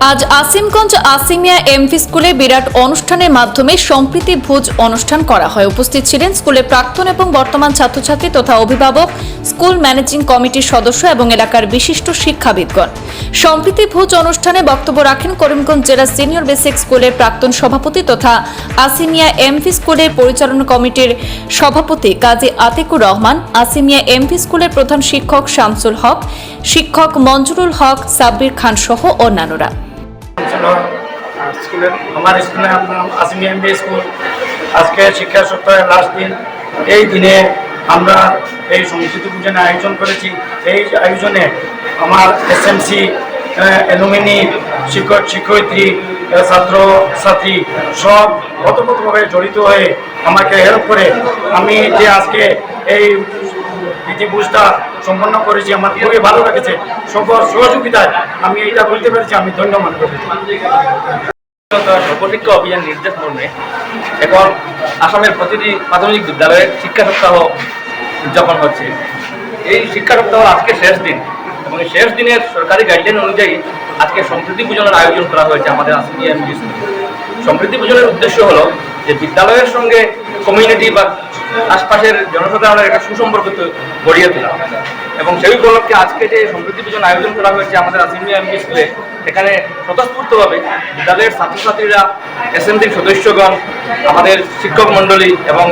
আজ আসিমগঞ্জ আসিমিয়া এমভি স্কুলে বিরাট অনুষ্ঠানের মাধ্যমে সম্প্রীতি ভোজ অনুষ্ঠান করা হয়। উপস্থিত ছিলেন স্কুলের প্রাক্তন এবং বর্তমান ছাত্রছাত্রী তথা অভিভাবক, স্কুল ম্যানেজিং কমিটির সদস্য এবং এলাকার বিশিষ্ট শিক্ষাবিদগণ। সম্প্রীতি ভোজ অনুষ্ঠানে বক্তব্য রাখেন করিমগঞ্জ জেলা সিনিয়র বেসিক স্কুলের প্রাক্তন সভাপতি তথা আসিমিয়া এমভি স্কুলের পরিচালনা কমিটির সভাপতি কাজী আতিকুর রহমান, আসিমিয়া এমভি স্কুলের প্রধান শিক্ষক শামসুল হক, শিক্ষক মঞ্জুরুল হক, সাব্বির খান সহ অন্যান্যরা। স্কুলের, আমার স্কুলে আপনার আসিমি এমবি স্কুল। আজকে শিক্ষা সপ্তাহের লাস্ট দিন। এই দিনে আমরা এই সংস্কৃতি পূজনের আয়োজন করেছি। এই আয়োজনে আমার এসএমসি অ্যালুমিনি শিক্ষক, শিক্ষয়িত্রী ছাত্র, ছাত্রী সব ওতপ্রোতভাবে জড়িত হয়ে আমাকে হেল্প করে আমি যে আজকে এই প্রীতি বুঝটা সম্পন্ন করেছি, আমার খুবই ভালো লেগেছে। সবার সহযোগিতায় আমি এইটা বলতে পেরেছি, আমি ধন্য মনে করি। সর্বশিক্ষা অভিযান নির্দেশ মর্মে এখন আসামের প্রতিটি প্রাথমিক বিদ্যালয়ে শিক্ষা সপ্তাহ উদযাপন হচ্ছে। এই শিক্ষা সপ্তাহ আজকে শেষ দিন এবং শেষ দিনের সরকারি গাইডলাইন অনুযায়ী আজকে সম্প্রীতি পূজনের আয়োজন করা হয়েছে আমাদের আসামি সম্প্রীতি পূজনের উদ্দেশ্য হলো যে বিদ্যালয়ের সঙ্গে কমিউনিটি বা আশপাশের জনসাধারণের একটা সুসম্পর্ক গড়িয়ে তোলা। এবং সেই উপলক্ষে আজকে যে সম্প্রীতি পূজন আয়োজন করা হয়েছে আমাদের আসিমি এমবি স্কুলে এখানে স্বতঃস্ফূর্তভাবে বিদ্যালয়ের ছাত্রছাত্রীরা এসএমসির সদস্যগণ আমাদের শিক্ষক মণ্ডলী এবং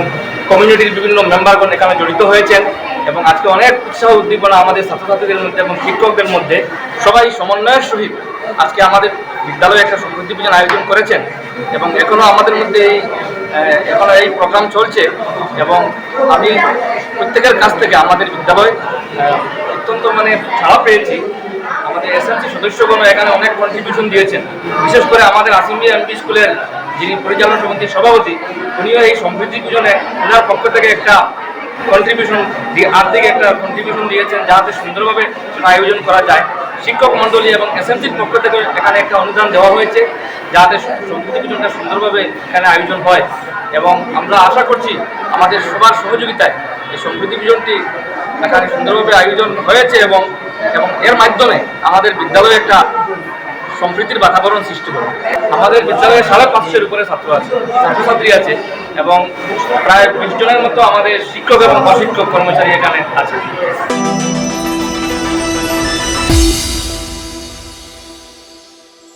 কমিউনিটির বিভিন্ন মেম্বারগণ এখানে জড়িত হয়েছেন এবং আজকে অনেক উৎসাহ উদ্দীপনা আমাদের ছাত্রছাত্রীদের মধ্যে এবং শিক্ষকদের মধ্যে। সবাই সমন্বয়ের সহিত আজকে আমাদের বিদ্যালয়ে একটা সমৃদ্ধি পূজন আয়োজন করেছেন এবং এখনও আমাদের মধ্যে এই আহ, এখনও এই প্রোগ্রাম চলছে। এবং আমি প্রত্যেকের কাছ থেকে আমাদের বিদ্যালয় অত্যন্ত মানে ছাড়া পেয়েছি। আমাদের এসএমসি সদস্যগণ এখানে অনেক কন্ট্রিবিউশন দিয়েছেন। বিশেষ করে আমাদের আসিমি এমপি স্কুলের যিনি পরিচালনা সমিতির সভাপতি, উনিও এই সমৃদ্ধি পূজনে ওনার পক্ষ থেকে একটা কন্ট্রিবিউশন আর্থিক একটা কন্ট্রিবিউশন দিয়েছেন যাতে সুন্দরভাবে আয়োজন করা যায়। শিক্ষক মণ্ডলী এবং এসএমসির পক্ষ থেকে এখানে একটা অনুদান দেওয়া হয়েছে, যাতে সমৃদ্ধি পূজনটা সুন্দরভাবে এখানে আয়োজন হয়। এবং আমরা আশা করছি আমাদের সবার সহযোগিতায় এই সমৃদ্ধি পূজনটি এখানে সুন্দরভাবে আয়োজন হয়েছে এবং এবং এর মাধ্যমে আমাদের বিদ্যালয়ে একটা সম্প্রীতির বাতাবরণ সৃষ্টি করে আমাদের বিদ্যালয়ে সাড়ে পাঁচশোর উপরে ছাত্র আছে, ছাত্রছাত্রী আছে, এবং প্রায় বিশ জনের মতো আমাদের শিক্ষক এবং অশিক্ষক কর্মচারী এখানে আছে।